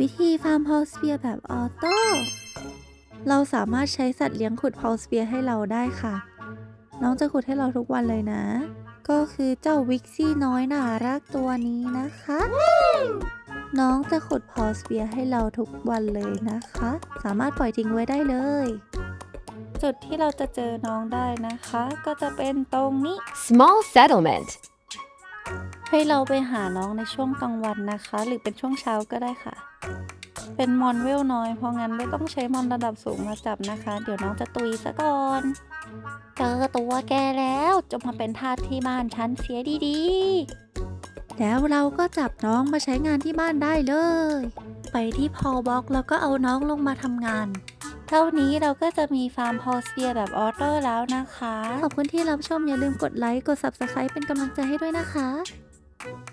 วิธีฟาร์มพอลสเปียแบบออโต้ เราสามารถใช้สัตว์เลี้ยงขุดพอลสเปียให้เราได้ค่ะ น้องจะขุดให้เราทุกวันเลยนะ ก็คือเจ้าวิกซี่น้อยน่ารักตัวนี้นะคะ น้องจะขุดพอลสเปียให้เราทุกวันเลยนะคะ สามารถปล่อยทิ้งไว้ได้เลย จุดที่เราจะเจอน้องได้นะคะ ก็จะเป็นตรงนี้ Small settlement. ให้เราไปหาน้องในช่วงกลางวันนะคะ หรือเป็นช่วงเช้าก็ได้ค่ะ เป็นมอนเวลน้อย เพราะงั้นไม่ต้องใช้มอนระดับสูงมาจับนะคะ เดี๋ยวน้องจะตุยซะก่อน เจอตัวแกแล้วจงมาเป็นทาสที่บ้านฉันเสียดีๆ แล้วเราก็จับน้องมาใช้งานที่บ้านได้เลย ไปที่พอลบ็อกแล้วก็เอาน้องลงมาทำงานเท่านี้เราก็จะมีฟาร์มพอลสเปียแบบออโต้แล้วนะคะ ขอบคุณที่รับชมอย่าลืมกดไลค์ กด Subscribe เป็นกำลังใจให้ด้วยนะคะ Thank you.